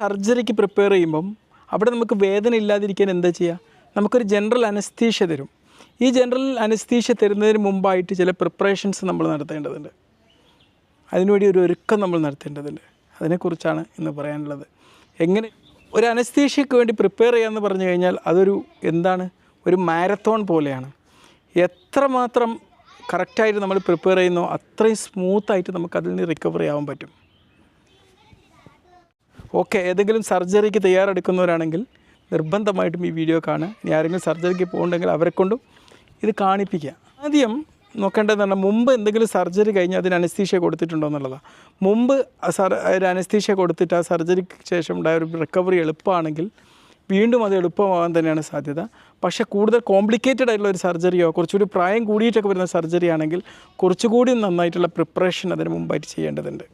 സർജറിക്ക് പ്രിപ്പയർ ചെയ്യുമ്പം അവിടെ നമുക്ക് വേദന ഇല്ലാതിരിക്കാൻ എന്താ ചെയ്യുക? നമുക്കൊരു ജനറൽ അനസ്തീഷ്യ തരും. ഈ ജനറൽ അനസ്തീഷ്യ തരുന്നതിന് മുമ്പായിട്ട് ചില പ്രിപ്പറേഷൻസ് നമ്മൾ നടത്തേണ്ടതുണ്ട്. അതിനുവേണ്ടി ഒരു ഒരുക്കം നമ്മൾ നടത്തേണ്ടതുണ്ട്. അതിനെക്കുറിച്ചാണ് ഇന്ന് പറയാനുള്ളത്. എങ്ങനെ ഒരു അനസ്തീഷ്യക്ക് വേണ്ടി പ്രിപ്പയർ ചെയ്യാമെന്ന് പറഞ്ഞു കഴിഞ്ഞാൽ അതൊരു എന്താണ്? ഒരു മാരത്തോൺ പോലെയാണ്. എത്രമാത്രം കറക്റ്റായിട്ട് നമ്മൾ പ്രിപ്പയർ ചെയ്യുന്നോ അത്രയും സ്മൂത്തായിട്ട് നമുക്കതിൽ നിന്ന് റിക്കവറി ആവാൻ പറ്റും. ഓക്കെ ഏതെങ്കിലും സർജറിക്ക് തയ്യാറെടുക്കുന്നവരാണെങ്കിൽ നിർബന്ധമായിട്ടും ഈ വീഡിയോ കാണുക. ഇനി ആരെങ്കിലും സർജറിക്ക് പോകുന്നുണ്ടെങ്കിൽ അവരെ കൊണ്ടും ഇത് കാണിപ്പിക്കുക. ആദ്യം നോക്കേണ്ടതെന്ന് പറഞ്ഞാൽ മുമ്പ് എന്തെങ്കിലും സർജറി കഴിഞ്ഞ് അതിന് അനസ്തീഷ്യ കൊടുത്തിട്ടുണ്ടോ എന്നുള്ളതാണ് മുമ്പ് സർ ഒരു അനസ്തീഷ്യ കൊടുത്തിട്ട് ആ സർജറിക്ക് ശേഷം ഉണ്ടായ ഒരു റിക്കവറി എളുപ്പമാണെങ്കിൽ വീണ്ടും അത് എളുപ്പമാകാൻ തന്നെയാണ് സാധ്യത. പക്ഷേ കൂടുതൽ കോംപ്ലിക്കേറ്റഡ് ആയിട്ടുള്ള ഒരു സർജറിയോ കുറച്ചുകൂടി പ്രായം കൂടിയിട്ടൊക്കെ വരുന്ന സർജറി ആണെങ്കിൽ കുറച്ചുകൂടി നന്നായിട്ടുള്ള പ്രിപ്പറേഷൻ അതിന് മുമ്പായിട്ട് ചെയ്യേണ്ടതുണ്ട്.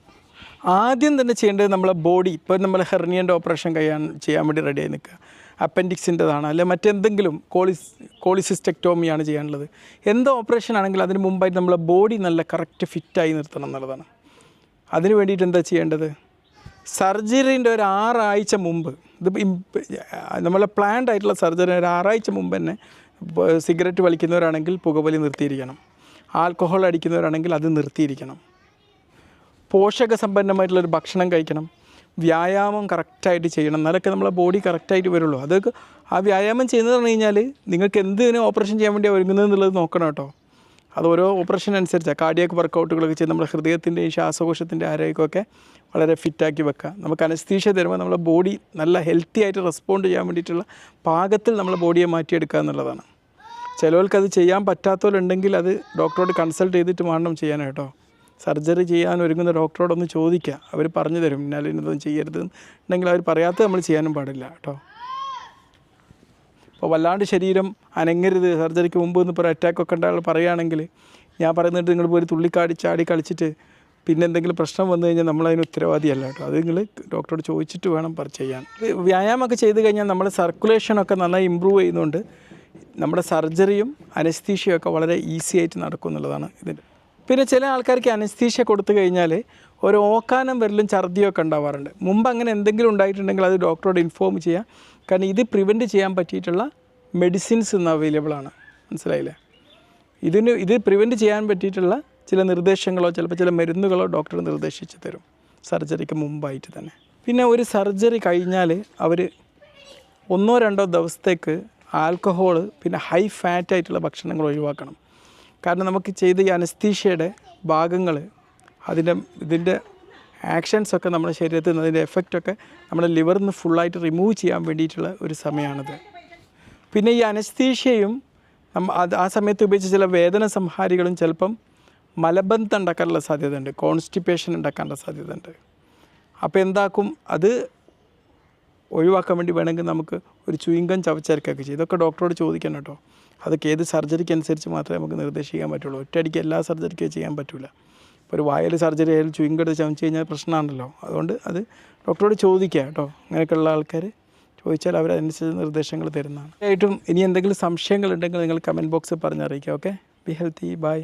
ആദ്യം തന്നെ ചെയ്യേണ്ടത് നമ്മളെ ബോഡി ഇപ്പോൾ നമ്മൾ ഹെർണിയന്റെ ഓപ്പറേഷൻ കഴിയാൻ ചെയ്യാൻ വേണ്ടി റെഡിയായി നിൽക്കുക. അപ്പൻഡിക്സിന്റെതാണ്. അല്ലെ മറ്റെന്തെങ്കിലും കോളിസ് കോളിസിസ്റ്റെക്ടോമിയാണ് ചെയ്യാനുള്ളത്. എന്ത് ഓപ്പറേഷൻ ആണെങ്കിലും അതിന് മുമ്പായിട്ട് നമ്മളെ ബോഡി നല്ല കറക്റ്റ് ഫിറ്റായി നിർത്തണം എന്നുള്ളതാണ്. അതിന് വേണ്ടിയിട്ട് എന്താ ചെയ്യേണ്ടത്? സർജറിന്റെ ഒരു ആറാഴ്ച മുമ്പ് ഇത് നമ്മളെ പ്ലാൻഡ് ആയിട്ടുള്ള സർജറി ഒരു ആറാഴ്ച മുമ്പ് തന്നെ സിഗരറ്റ് വലിക്കുന്നവരാണെങ്കിൽ പുകവലി നിർത്തിയിരിക്കണം. ആൽക്കഹോൾ അടിക്കുന്നവരാണെങ്കിൽ അത് നിർത്തിയിരിക്കണം. പോഷക സമ്പന്നമായിട്ടുള്ളൊരു ഭക്ഷണം കഴിക്കണം. വ്യായാമം കറക്റ്റായിട്ട് ചെയ്യണം. എന്നാലൊക്കെ നമ്മളെ ബോഡി കറക്റ്റായിട്ട് വരുള്ളൂ. അതൊക്കെ ആ വ്യായാമം ചെയ്യുന്നത് പറഞ്ഞു കഴിഞ്ഞാൽ നിങ്ങൾക്ക് എന്തിനു ഓപ്പറേഷൻ ചെയ്യാൻ വേണ്ടി ഒരുങ്ങുന്നത് എന്നുള്ളത് നോക്കണം കേട്ടോ. അത് ഓരോ ഓപ്പറേഷൻ അനുസരിച്ചാണ് കാർഡിയാക്ക് വർക്കൗട്ടുകളൊക്കെ ചെയ്ത് നമ്മുടെ ഹൃദയത്തിന്റെയും ശ്വാസകോശത്തിന്റെ ആരോഗ്യമൊക്കെ വളരെ ഫിറ്റാക്കി വെക്കുക നമുക്ക് അനസ്തീഷ്യ തരുമ്പോൾ നമ്മുടെ ബോഡി നല്ല ഹെൽത്തി ആയിട്ട് റെസ്പോണ്ട് ചെയ്യാൻ വേണ്ടിയിട്ടുള്ള പാകത്തിൽ നമ്മളെ ബോഡിയെ മാറ്റിയെടുക്കുക എന്നുള്ളതാണ്. ചിലവർക്ക് അത് ചെയ്യാൻ പറ്റാത്തവരുണ്ടെങ്കിൽ അത് ഡോക്ടറോട് കൺസൾട്ട് ചെയ്തിട്ട് വേണം ചെയ്യാൻ കേട്ടോ. സർജറി ചെയ്യാൻ ഒരുങ്ങുന്ന ഡോക്ടറോടൊന്ന് ചോദിക്കുക അവർ പറഞ്ഞു തരും. ഇന്നാലും ഇന്നതൊന്നും ചെയ്യരുത് ഉണ്ടെങ്കിൽ അവർ പറയാത്ത നമ്മൾ ചെയ്യാനും പാടില്ല കേട്ടോ. അപ്പോൾ വല്ലാണ്ട് ശരീരം അനങ്ങരുത്. സർജറിക്ക് മുമ്പ് എന്ന് ഇപ്പോൾ അറ്റാക്ക് ഒക്കെ ഉണ്ടായാൽ പറയുകയാണെങ്കിൽ ഞാൻ പറയുന്നിട്ട് നിങ്ങൾ പോയി തുള്ളിക്കാടി ചാടി കളിച്ചിട്ട് പിന്നെ എന്തെങ്കിലും പ്രശ്നം വന്നു കഴിഞ്ഞാൽ നമ്മളതിന് ഉത്തരവാദിയല്ല കേട്ടോ. അത് നിങ്ങൾ ഡോക്ടറോട് ചോദിച്ചിട്ട് വേണം പറ ചെയ്യാൻ. വ്യായാമമൊക്കെ ചെയ്ത് കഴിഞ്ഞാൽ നമ്മുടെ സർക്കുലേഷനൊക്കെ നന്നായി ഇമ്പ്രൂവ് ചെയ്യുന്നുണ്ട്. നമ്മുടെ സർജറിയും അനസ്തീഷ്യയൊക്കെ വളരെ ഈസി ആയിട്ട് നടക്കും എന്നുള്ളതാണ് ഇതിന്റെ പിന്നെ ചില ആൾക്കാർക്ക് അനസ്തീഷ്യ കൊടുത്തു കഴിഞ്ഞാൽ ഒരു ഓക്കാനം വരലും ഛർദിയൊക്കെ ഉണ്ടാവാറുണ്ട്. മുമ്പ് അങ്ങനെ എന്തെങ്കിലും ഉണ്ടായിട്ടുണ്ടെങ്കിൽ അത് ഡോക്ടറോട് ഇൻഫോം ചെയ്യാം കാരണം ഇത് പ്രിവെന്റ് ചെയ്യാൻ പറ്റിയിട്ടുള്ള മെഡിസിൻസ് ഇന്ന് അവൈലബിൾ ആണ്. മനസ്സിലായില്ലേ? ഇതിന് ഇത് പ്രിവെന്റ് ചെയ്യാൻ പറ്റിയിട്ടുള്ള ചില നിർദ്ദേശങ്ങളോ ചിലപ്പോൾ ചില മരുന്നുകളോ ഡോക്ടർ നിർദ്ദേശിച്ച് തരും. സർജറിക്ക് മുമ്പായിട്ട് തന്നെ. പിന്നെ ഒരു സർജറി കഴിഞ്ഞാൽ അവർ ഒന്നോ രണ്ടോ ദിവസത്തേക്ക് ആൽക്കഹോൾ പിന്നെ ഹൈ ഫാറ്റ് ആയിട്ടുള്ള ഭക്ഷണങ്ങൾ ഒഴിവാക്കണം. കാരണം നമുക്ക് ചെയ്ത ഈ അനസ്തീഷ്യയുടെ ഭാഗങ്ങൾ അതിന്റെ ഇതിന്റെ ആക്ഷൻസൊക്കെ നമ്മുടെ ശരീരത്തിൽ നിന്ന് അതിന്റെ എഫക്റ്റൊക്കെ നമ്മുടെ ലിവറിൽ നിന്ന് ഫുള്ളായിട്ട് റിമൂവ് ചെയ്യാൻ വേണ്ടിയിട്ടുള്ള ഒരു സമയമാണിത് പിന്നെ ഈ അനസ്തീഷ്യയും അത് ആ സമയത്ത് ഉപയോഗിച്ച ചില വേദന സംഹാരികളും ചിലപ്പം മലബന്ധം ഉണ്ടാക്കാനുള്ള സാധ്യതയുണ്ട് കോൺസ്റ്റിപ്പേഷൻ ഉണ്ടാക്കാനുള്ള സാധ്യതയുണ്ട്. അപ്പോൾ എന്താക്കും? അത് ഒഴിവാക്കാൻ വേണ്ടി വേണമെങ്കിൽ നമുക്ക് ഒരു ചുയിങ്കം ചവച്ചരക്കൊക്കെ ചെയ്യും ഇതൊക്കെ ഡോക്ടറോട് ചോദിക്കണം കേട്ടോ. അതൊക്കെ ഏത് സർജറിക്ക് അനുസരിച്ച് മാത്രമേ നമുക്ക് നിർദ്ദേശിക്കാൻ പറ്റുള്ളൂ. ഒറ്റയടിക്ക് എല്ലാ സർജറിക്കും ചെയ്യാൻ പറ്റില്ല ഇപ്പോൾ ഒരു വായൽ സർജറി ആയാലും ചുയിങ്കം എടുത്ത് ചവച്ച് കഴിഞ്ഞാൽ പ്രശ്നമാണല്ലോ അതുകൊണ്ട് അത് ഡോക്ടറോട് ചോദിക്കുക കേട്ടോ. അങ്ങനെയൊക്കെയുള്ള ആൾക്കാർ ചോദിച്ചാൽ അവർ അതിനനുസരിച്ച് നിർദ്ദേശങ്ങൾ തരുന്നതാണ്. ആയിട്ടും ഇനി എന്തെങ്കിലും സംശയങ്ങളുണ്ടെങ്കിൽ നിങ്ങൾ കമന്റ് ബോക്സിൽ പറഞ്ഞറിയിക്കുക ഓക്കെ ബി ഹെൽത്തി ബൈ